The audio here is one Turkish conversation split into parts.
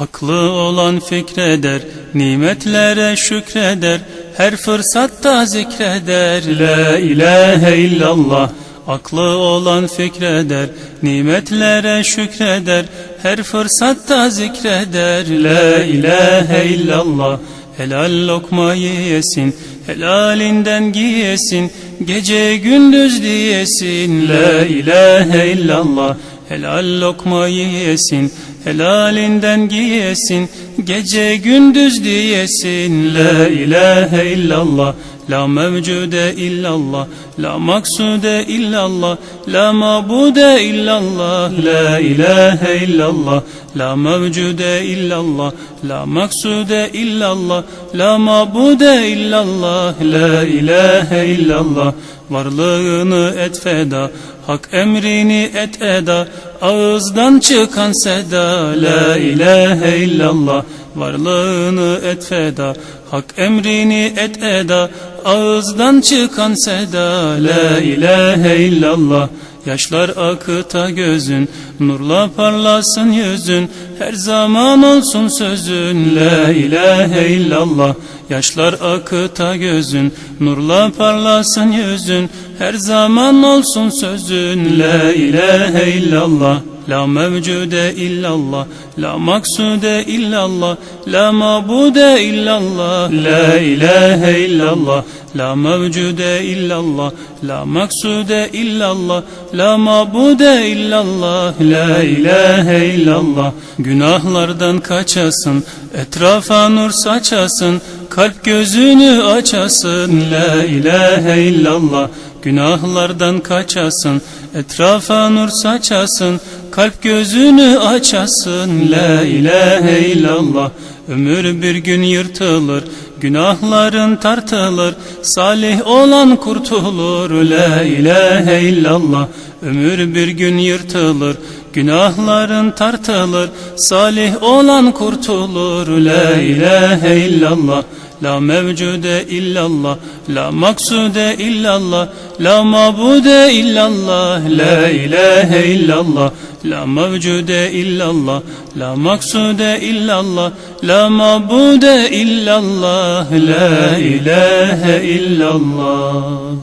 Aklı olan fikreder, nimetlere şükreder, her fırsatta zikreder. La ilahe illallah. Aklı olan fikreder, nimetlere şükreder, her fırsatta zikreder. La ilahe illallah. Helal lokmayı yesin, helalinden giyesin, gece gündüz diyesin. La ilahe illallah. Helal lokmayı yesin, helalinden giyesin, gece gündüz diyesin. La ilahe illallah, la mevcude illallah, la maksude illallah, la mabude illallah. La ilahe illallah, la mevcude illallah, la maksude illallah, la mabude illallah. La ilahe illallah, varlığını et feda, hak emrini et eda, ağızdan çıkan seda. La ilahe illallah, varlığını et feda, hak emrini et eda, ağızdan çıkan seda. La ilahe illallah, Yaşlar akıta gözün, nurla parlasın yüzün, her zaman olsun sözün. La ilahe illallah, yaşlar akıta gözün, nurla parlasın yüzün, her zaman olsun sözün. La ilahe illallah, la mevcude illallah, la maksude illallah, la mabude illallah. La ilahe illallah, la mevcude illallah, la maksude illallah, la mabude illallah. La ilahe illallah, günahlardan kaçasın, etrafa nur saçasın, kalp gözünü açasın. La ilahe illallah, günahlardan kaçasın, etrafa nur saçasın, kalp gözünü açasın. La ilahe illallah, ömür bir gün yırtılır, günahların tartılır, salih olan kurtulur. La ilahe illallah, ömür bir gün yırtılır, günahların tartılır, salih olan kurtulur. La ilahe illallah, La mevcude illallah, la maksude illallah, la mabude illallah, la ilahe illallah, la mevcude illallah, la maksude illallah, la mabude illallah, la ilahe illallah.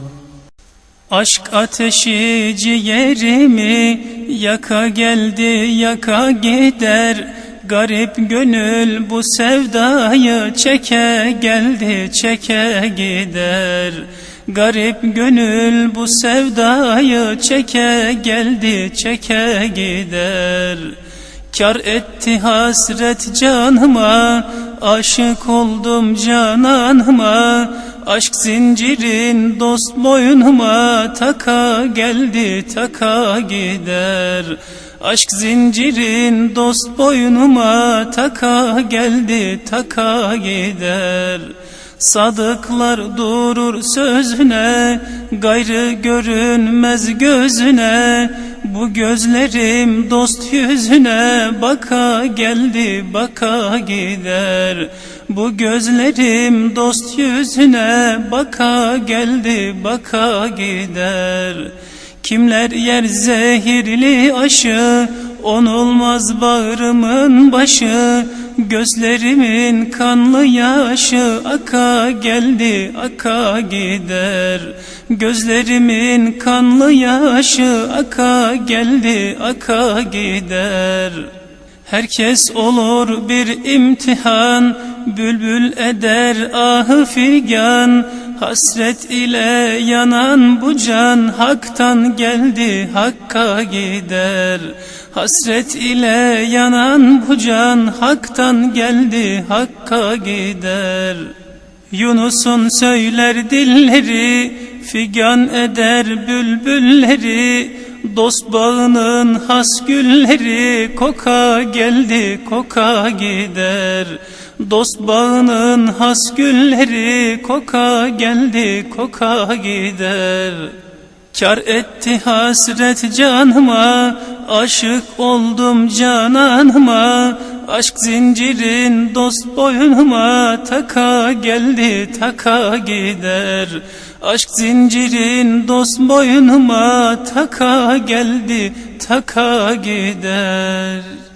Aşk ateşi ciğerimi yaka geldi yaka gider Garip gönül bu sevdayı çeke geldi çeke gider. Garip gönül bu sevdayı çeke geldi çeke gider. Kar etti hasret canıma Aşık oldum cananıma. Aşk zincirin dost boynuma Taka geldi taka gider Aşk zincirin dost boynuma Taka geldi taka gider. Sadıklar durur sözüne Gayrı görünmez gözüne. Bu gözlerim dost yüzüne Baka geldi baka gider. Bu gözlerim dost yüzüne Baka geldi baka gider Kimler yer zehirli aşı? Onulmaz bağrımın başı. Gözlerimin kanlı yaşı. Aka geldi aka gider. Gözlerimin kanlı yaşı. Aka geldi aka gider. Herkes olur bir imtihan. Bülbül eder ahı figan Hasret ile yanan bu can Hak'tan geldi Hakk'a gider. Hasret ile yanan bu can Hak'tan geldi Hakk'a gider. Yunus'un söyler dilleri Figan eder bülbülleri Dost bağının has gülleri Koka geldi koka gider. Dost bağının has gülleri Koka geldi koka gider. Kar etti hasret canıma Aşık oldum cananıma Aşk zincirin dost boynuma Taka geldi taka gider. Aşk zincirin dost boynuma Taka geldi taka gider